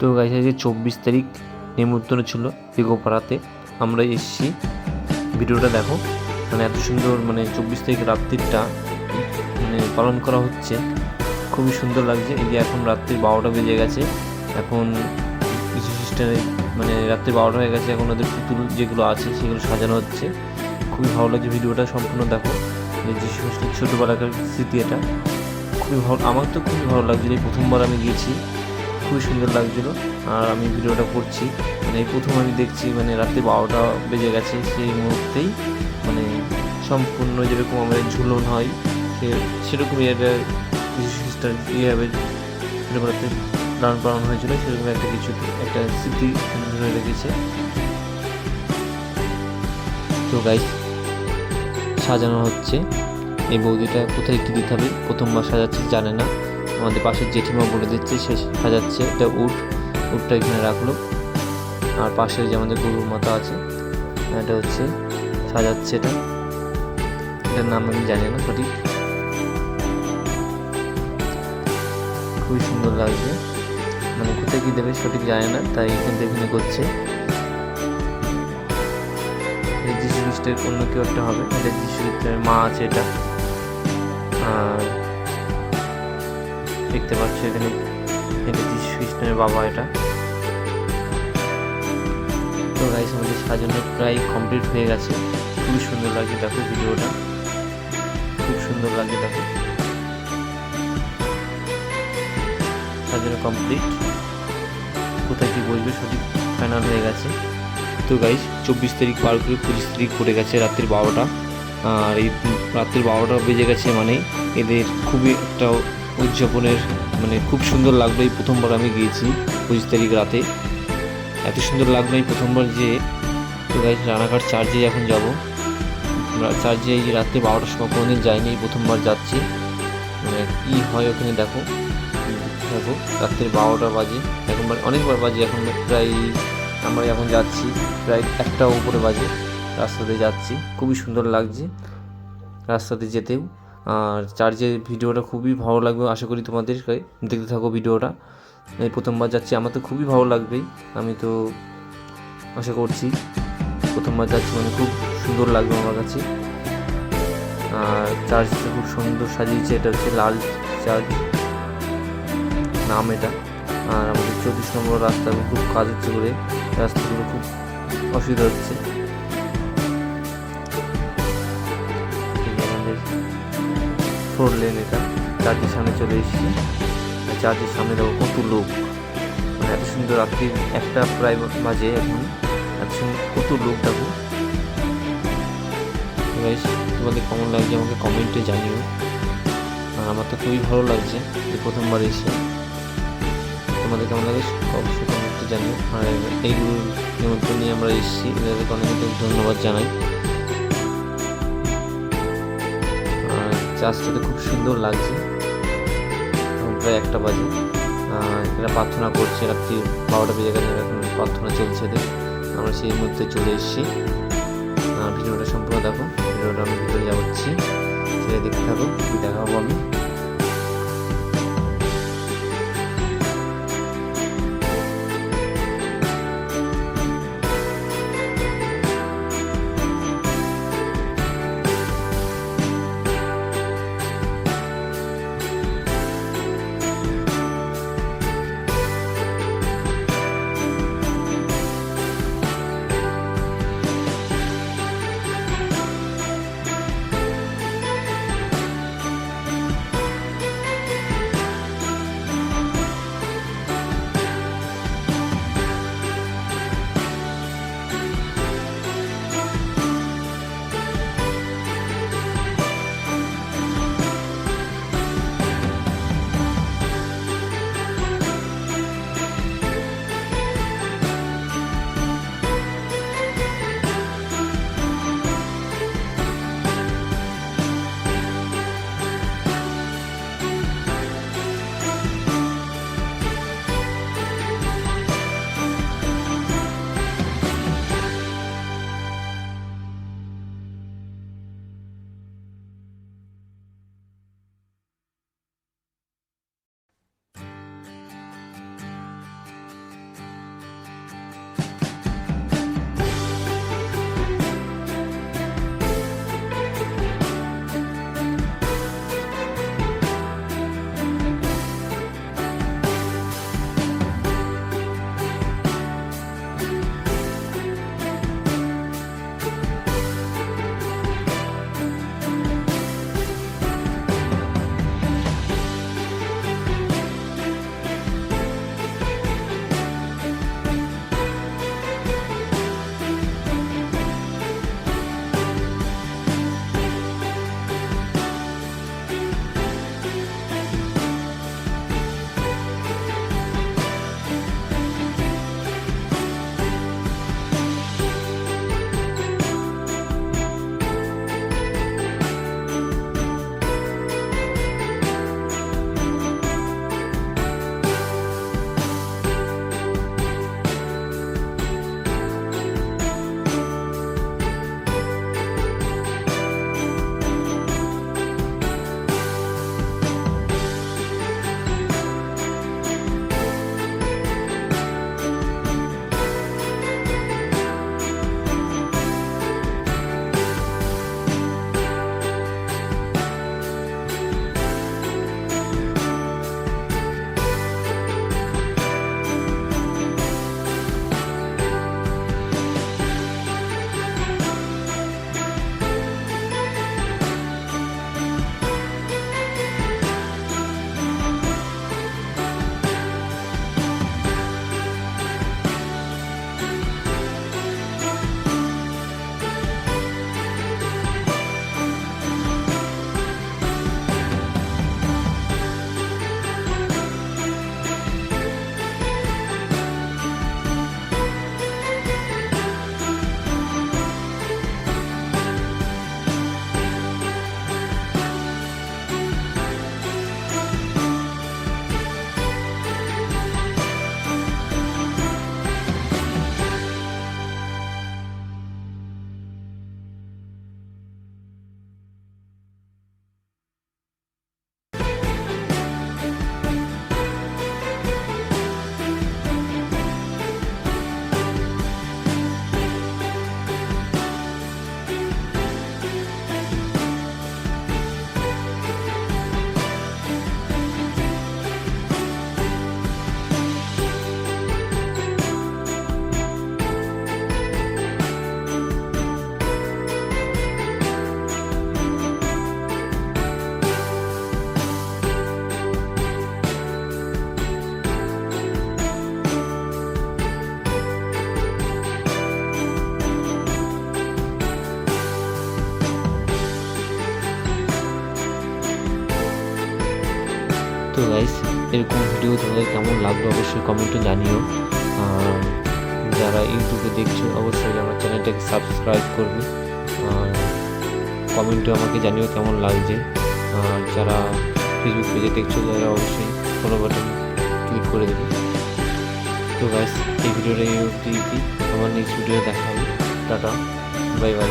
তো গাইস আজকে চব্বিশ তারিখ নিমন্ত্রণ ছিল দিগোপাড়াতে। আমরা এসেছি। ভিডিওটা দেখো। মানে এত সুন্দর মানে চব্বিশ তারিখ রাত্রিটা মানে পালন করা হচ্ছে। খুবই সুন্দর লাগছে। এই যে এখন রাত্রি বারোটা বেজে গেছে। এখন কিছু সিস্টেমে মানে রাত্রি বারোটা হয়ে গেছে। এখন ওদের পুতুল যেগুলো আছে, সেগুলো সাজানো হচ্ছে। খুবই ভালো লাগছে ভিডিওটা সম্পূর্ণ দেখো। এই যে সমস্ত ছোটোবেলাকার স্মৃতি এটা। খুবই ভালো, আমার তো খুবই ভালো লাগছে প্রথমবার আমি গিয়েছি। খুবই সুন্দর লাগছিল। আর আমি ভিডিওটা করছি। মানে প্রথম আমি দেখছি মানে রাত্রি বারোটা বেজে গেছে সেই মুহূর্তেই। মানে সম্পূর্ণ যেরকম আমাদের ঝুলন হয়, সে সেরকমই একটা কিছু সিস্টার কীভাবে ছোটোবেলাতে লালন পালন হয়েছিল, সেরকম একটা কিছু, একটা স্মৃতি ধরে রেখেছে তো গাইস সাজানো হচ্ছে। এই বৌদিটা কোথায় কী দিতে হবে, প্রথমবার সাজাচ্ছে, জানে না। আমাদের পাশের জেঠিমা বলে দিচ্ছে, সে সাজাচ্ছে এটা উট, উটটা এখানে রাখল। আর পাশে যে আমাদের গরুর মাথা আছে, এটা হচ্ছে, সাজাচ্ছে এটা। এটার নাম আমি জানি না, সঠিক। খুবই সুন্দর লাগছে। মানে কোথায় কী দেবে সঠিক জানে না, তাই এখানে এখানে করছে। যিশু খ্রিস্টের অন্য কেউ একটা হবে, এটা খ্রিস্টের মা আছে এটা। আর দেখতে পাচ্ছ এখানে এটা যিশু খ্রিস্টের বাবা এটা। তো গাইস আমাদের সাজানো প্রায় কমপ্লিট হয়ে গেছে। খুবই সুন্দর লাগছে, দেখো ভিডিওটা। খুব সুন্দর লাগছে, দেখো। সাজানো কমপ্লিট কোথায় কি বসবে সঠিক ফাইনাল হয়ে গেছে। তো গাইস চব্বিশ তারিখ পার করে পঁচিশ তারিখ পড়ে গেছে রাত্রির বারোটা। আর এই রাত্রির বারোটা বেজে গেছে মানে এদের খুবই একটা উদযাপনের মানে খুব সুন্দর লাগল এই প্রথমবার আমি গিয়েছি পঁচিশ তারিখ রাতে। এত সুন্দর লাগল এই প্রথমবার যে, তো গাইস রানাঘাট চার্জে এখন যাব। চার্জে এই রাত্রে বারোটার সময় কোনোদিন যাইনি, এই প্রথমবার যাচ্ছি। মানে কী হয় ওখানে দেখো। দেখো রাত্রির বারোটা বাজে। এখন অনেকবার বাজে, এখন প্রায় আমরা এখন যাচ্ছি, প্রায় একটা উপরে বাজে। রাস্তাতে যাচ্ছি। খুবই সুন্দর লাগছে রাস্তাতে যেতেও। আর চার্জের ভিডিওটা খুবই ভালো লাগবে, আশা করি তোমাদের দেখতে থাকো ভিডিওটা। এই প্রথমবার যাচ্ছি, আমার তো খুবই ভালো লাগবেই। আমি তো আশা করছি প্রথমবার যাচ্ছি মানে খুব সুন্দর লাগবে আমার কাছে। আর চার্জটা খুব সুন্দর সাজিয়েছে, এটা হচ্ছে লাল চার্জ। নাম এটা। আর আমাদের চব্বিশ নম্বর রাস্তা খুব কাজ হচ্ছে করে রাস্তাগুলো খুব অসুবিধা হচ্ছে। ফোর লেন এটা। চার্জের সামনে চলে এসেছি। আর চার্জের সামনে দেখো কত লোক। মানে এত সুন্দর রাত্রির একটা প্রায় বাজে এখন। এত সুন্দর, কত লোক দেখো। তোমাদের কেমন লাগছে আমাকে কমেন্টে জানিও। আর আমার তো খুবই ভালো লাগছে যে প্রথমবার এসে। তোমাদের কেমন লাগে অবশ্যই কমেন্টে জানিও। আর এইগুলো নিমন্ত্রণ নিয়ে আমরা এসেছি। এদেরকে অনেক ধন্যবাদ জানাই। আর চার্জটাতে খুব সুন্দর লাগছে। প্রায় একটা বাজে। এরা প্রার্থনা করছে, রাত্রি বারোটা বেজে গেছে, এখন প্রার্থনা চলছে এদের। আমরা সেই মধ্যে চলে এসেছি। ভিডিওটা সম্পূর্ণ দেখো। ভিডিওটা আমি ভিতরে যাচ্ছি। সেটা দেখতে থাকো। দেখা হব আমি। তো গাইস এরকম ভিডিও তোমাদের কেমন লাগল অবশ্যই কমেন্টে জানিও। যারা ইউটিউবে দেখছ, অবশ্যই আমার চ্যানেলটাকে সাবস্ক্রাইব করবে। কমেন্টে আমাকে জানিও কেমন লাগছে। আর যারা ফেসবুক পেজে দেখছ, তারা অবশ্যই ফলো বাটন ক্লিক করে দেবে। তো গাইস এই ভিডিওটা এই অবধি, আমার নেক্সট ভিডিও দেখা হবে। Tata bye bye